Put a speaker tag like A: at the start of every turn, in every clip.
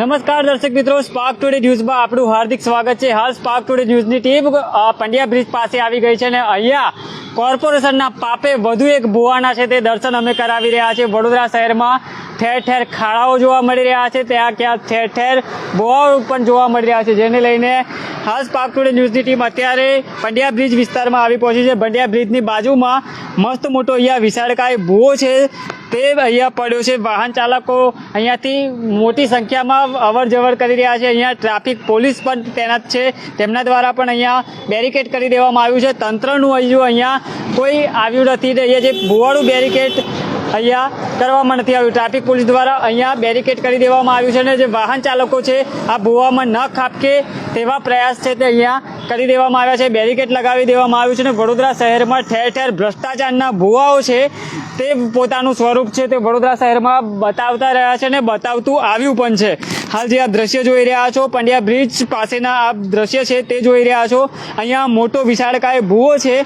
A: નમસ્કાર દર્શક મિત્રો સ્પાર્ક ટુડે ન્યૂઝમાં આપણું હાર્દિક સ્વાગત છે. હાલ સ્પાર્ક ટુડે ન્યૂઝની ટીમ પંડ્યા બ્રિજ પાસે આવી ગઈ છે અને અહીંયા કોર્પોરેશનના પાપે વધુ એક ભુવાના છે તે દર્શન અમે કરાવી રહ્યા છીએ. વડોદરા શહેરમાં ઠેર ઠેર ખાડાઓ જોવા મળી રહ્યા છે. ત્યાં ક્યાં ઠેર ઠેર ભુવાઓ પણ જોવા મળી રહ્યા છે. જેને લઈને હાલ સ્પાર્ક ટુડે ન્યૂઝની ટીમ અત્યારે પંડ્યા બ્રિજ વિસ્તારમાં આવી પહોંચી છે. પંડ્યા બ્રિજની બાજુમાં મસ્ત મોટો અહીંયા વિશાળકાય ભૂવો છે. તે અહીંયા પડ્યો છે. વાહન ચાલકો અહીંયાથી મોટી સંખ્યામાં અવર જવર કરી રહ્યા છે. અહીંયા ટ્રાફિક પોલીસ પણ તૈનાત છે. તેમના દ્વારા પણ અહીંયા બેરિકેડ કરી દેવામાં આવ્યું છે. તંત્રનું હજુ અહીંયા કોઈ આવ્યું નથી. અહીંયા જે ભુવાળું બેરિકેડ અહીંયા કરવામાં નથી આવ્યું ટ્રાફિક પોલીસ દ્વારા અહીંયા બેરિકેડ કરી દેવામાં આવ્યું છે અને જે વાહન ચાલકો છે, આ ભુવામાં ન ખાપકે તેવા પ્રયાસ છે તે અહીંયા કરી દેવામાં આવ્યા છે. બેરિકેડ લગાવી દેવામાં આવ્યું છે અને વડોદરા શહેરમાં ઠેર ઠેર ભ્રષ્ટાચારના ભુવાઓ છે તે પોતાનું સ્વરૂપ છે તે વડોદરા શહેરમાં બતાવતા રહ્યા છે અને બતાવતું આવ્યું પણ છે. હાલ જે આ દ્રશ્ય જોઈ રહ્યા છો, પંડ્યા બ્રિજ પાસેના આ દ્રશ્ય છે, તે જોઈ રહ્યા છો. અહીંયા મોટો વિશાળકાય ભૂવો છે,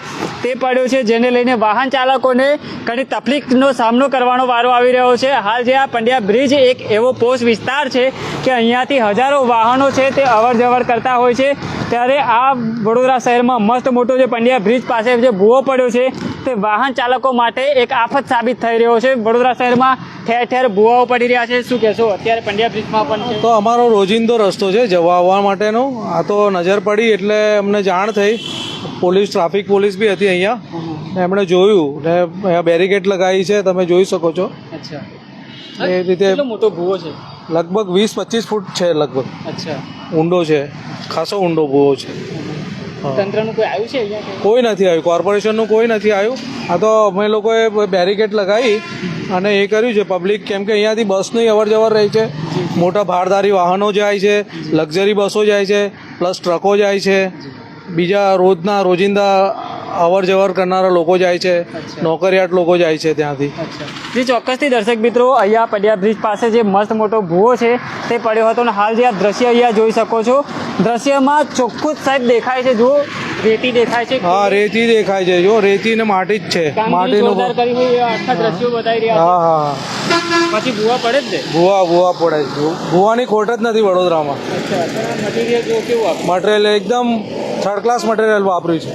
A: તે પડ્યો છે, જેને લઈને વાહન ચાલકોને ઘણી તકલીફનો સામનો કરવાનો વારો આવી રહ્યો છે. હાલ જે આ પંડ્યા બ્રિજ એક એવો પોસ્ટ વિસ્તાર છે કે અહીંયાથી હજારો વાહનો છે તે અવર કરતા હોય છે. ત્યારે આ વડોદરા શહેરમાં મસ્ત મોટો જે પંડ્યા બ્રિજ પાસે જે ભૂવો પડ્યો છે, તે વાહન ચાલકો માટે એક આફત સાબિત થઈ રહ્યો છે. વડોદરા શહેરમાં ઠેર ઠેર ભૂવાઓ પડી રહ્યા છે. શું કહેશો? અત્યારે પંડ્યા બ્રિજમાં પણ
B: તો અમારો રોજિંદો રસ્તો છે જવા આવવા માટેનો. આ તો નજર પડી એટલે અમને જાણ થઈ. પોલીસ ટ્રાફિક પોલીસ બી હતી અહીંયા. એમણે જોયું. ને અહીંયા બેરિકેડ લગાવી છે તમે જોઈ શકો છો. એ રીતે
A: મોટો ભૂવો છે?
B: લગભગ વીસ પચીસ ફૂટ છે લગભગ.
A: અચ્છા.
B: ઊંડો છે. ખાસો ઊંડો ભૂવો છે.
A: તંત્રનું કોઈ આવ્યું છે અહીંયા
B: કોઈ નથી આવ્યું. કોર્પોરેશનનું કોઈ નથી આવ્યું. આ તો અમે લોકોએ બેરિકેડ લગાવી અને એ કર્યું છે. પબ્લિક કેમ કે અહીંયાથી બસની અવર જવર રહી છે. મોટા ભારદારી વાહનો જાય છે લક્ઝરી બસો જાય છે પ્લસ ટ્રકો જાય છે. બીજા રોજના રોજિંદા અવર જવર કરનારા લોકો જાય છે નોકરિયાત લોકો જાય છે ત્યાંથી.
A: જે ચોક્કસથી દર્શક મિત્રો અહીંયા પડિયા બ્રિજ પાસે જે મસ્ત મોટો ભૂવો છે તે પડ્યો હતો. અને હાલ જે આ દ્રશ્ય અહીંયા જોઈ શકો છો. દ્રશ્યમાં ચોખ્ખું સાહેબ દેખાય છે. જો રેતી દેખાય છે?
B: હા રેતી દેખાય છે. જો રેતી ને માટી જ છે. માટી
A: નું કરી હોય આખા દ્રશ્યો બતાવી રહ્યા
B: હા હા હા.
A: પછી ભૂવા પડે જ ને?
B: ભૂવા ભૂવા પડે છે. ભૂવાની ખોટ જ નથી વડોદરામાં.
A: અચ્છા મટીરિયલ જો કેવું આપ્યું
B: એકદમ થર્ડ ક્લાસ મટીરિયલ વાપર્યું છે.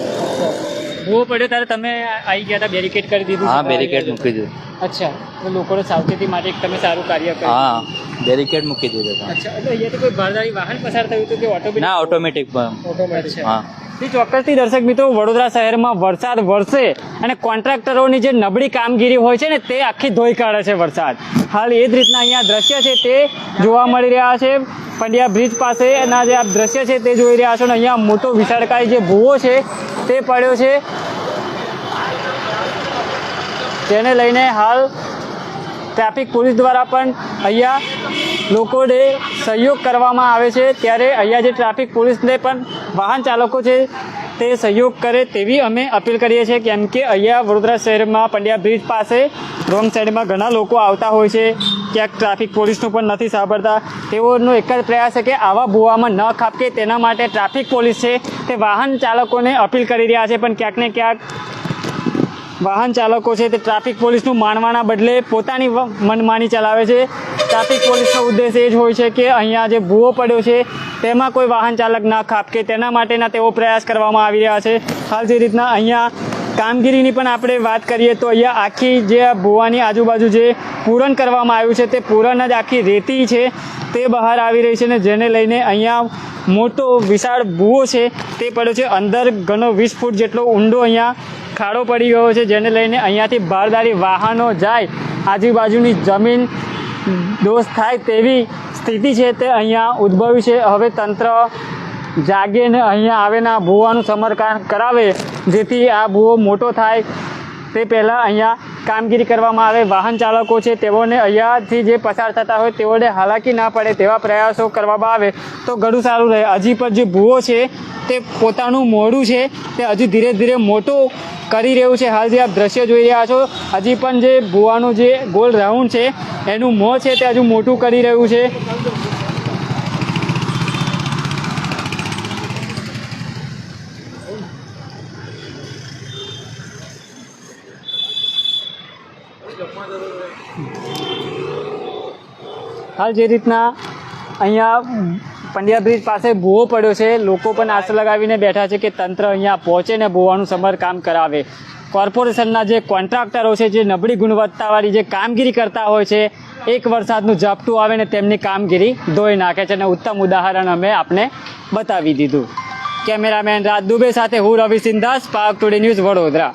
A: ભૂવો પડ્યો ત્યારે તમે આવી ગયા હતા બેરિકેડ કરી દીધું
C: હા? બેરિકેડ મૂકી દીધું.
A: અચ્છા તો લોકોને સાવચેતી માટે તમે સારું કાર્ય કર્યું.
C: હા બેરિકેડ મૂકી દીધું.
A: અચ્છા એટલે તો કોઈ ભારદારી વાહન પસાર થયું હતું કે ઓટોમેટિક
C: ના ઓટોમેટિક
A: ઓટોમેટિક
C: હા.
A: ચોક્કસથી દર્શક મિત્રો, વડોદરા શહેરમાં વરસાદ વરસે અને કોન્ટ્રાક્ટરોની જે નબળી કામગીરી હોય છે ને, તે આખી ધોઈ કાઢે છે વરસાદ. હાલ એ જ રીતના અહીંયા દ્રશ્ય છે તે જોવા મળી રહ્યા છે. પંડ્યા બ્રિજ પાસે એના જે આ દ્રશ્ય છે તે જોઈ રહ્યા છો ને, અહીંયા મોટો વિશાળકાય જે ભૂવો છે તે પડ્યો છે. તેને લઈને હાલ ટ્રાફિક પોલીસ દ્વારા પણ અહીંયા લોકોને સહયોગ કરવામાં આવે છે. ત્યારે અહીંયા જે ટ્રાફિક પોલીસને પણ વાહન ચાલકો છે તે સહયોગ કરે તેવી અમે અપીલ કરીએ છીએ. કેમ કે અહીંયા વડોદરા શહેરમાં પંડ્યા બ્રિજ પાસે રોંગ સાઈડમાં ઘણા લોકો આવતા હોય છે. ક્યાંક ટ્રાફિક પોલીસનું પણ નથી સાંભળતા. તેઓનો એક જ પ્રયાસ છે કે આવા ભૂવામાં ન ખાપકે તેના માટે ટ્રાફિક પોલીસ છે તે વાહન ચાલકોને અપીલ કરી રહ્યા છે. પણ ક્યાંક ને ક્યાંક વાહન ચાલકો છે તે ટ્રાફિક પોલીસનું માનવાના બદલે પોતાની મનમાની ચલાવે છે. ટ્રાફિક પોલીસનો ઉદ્દેશ એ જ હોય છે કે અહીંયા જે ભૂવો પડ્યો છે, તેમાં કોઈ વાહન ચાલક ના ખાપકે. તેના માટેના તેઓ પ્રયાસ કરવામાં આવી રહ્યા છે. હાલ જે રીતના અહીંયા કામગીરીની પણ આપણે વાત કરીએ તો અહીંયા આખી જે ભૂવાની આજુબાજુ જે પૂરણ કરવામાં આવ્યું છે, તે પૂરણ જ આખી રેતી છે, તે બહાર આવી રહી છે ને જેને લઈને અહીંયા મોટો વિશાળ ભૂવો છે, તે પડ્યો છે. અંદર ઘણો વીસ ફૂટ જેટલો ઊંડો અહીંયા ખાડો પડી ગયો છે, જેને લઈને અહીંયાથી બારદારી વાહનો જાય, આજુબાજુની જમીન દોષ થાય તેવી સ્થિતિ છે તે અહીંયા ઉદ્ભવી છે. હવે તંત્ર જાગે ને અહીંયા આવે ભૂવાનું સમારકામ કરાવે, જેથી આ ભૂવો મોટો થાય. તે પહેલાં અહીંયા કામગીરી કરવામાં આવે, વાહન ચાલકો છે, તેઓને અહીંયાથી જે પસાર થતા હોય તેઓને હાલાકી ના પડે તેવા પ્રયાસો કરવામાં આવે. તો ઘણું સારું રહે. હજી પણ જે ભૂવો છે, તે પોતાનું મોડું છે, તે હજી ધીરે ધીરે મોટું કરી રહ્યું છે. હાલ જે આપ દ્રશ્ય જોઈ રહ્યા છો, હજી પણ જે ભૂવાનું જે ગોલ રાઉન્ડ છે, એનું મોં છે તે હજુ મોટું કરી રહ્યું છે. હાલ જે રીતના અહીંયા પંડ્યા બ્રિજ પાસે ભૂવો પડ્યો છે, લોકો પણ આશા લગાવીને બેઠા છે કે તંત્ર અહીંયા પહોંચે ને ભૂવાનું સમારકામ કરાવે. કોર્પોરેશનના જે કોન્ટ્રાક્ટરો છે, જે નબળી ગુણવત્તાવાળી જે કામગીરી કરતા હોય છે, એક વરસાદનું ઝાપટું આવે ને તેમની કામગીરી ધોઈ નાખે છે અને ઉત્તમ ઉદાહરણ અમે આપને બતાવી દીધું. કેમેરામેન રાજ દુબે સાથે હું રવિ સિંધાસ પાક ટુડે ન્યૂઝ વડોદરા.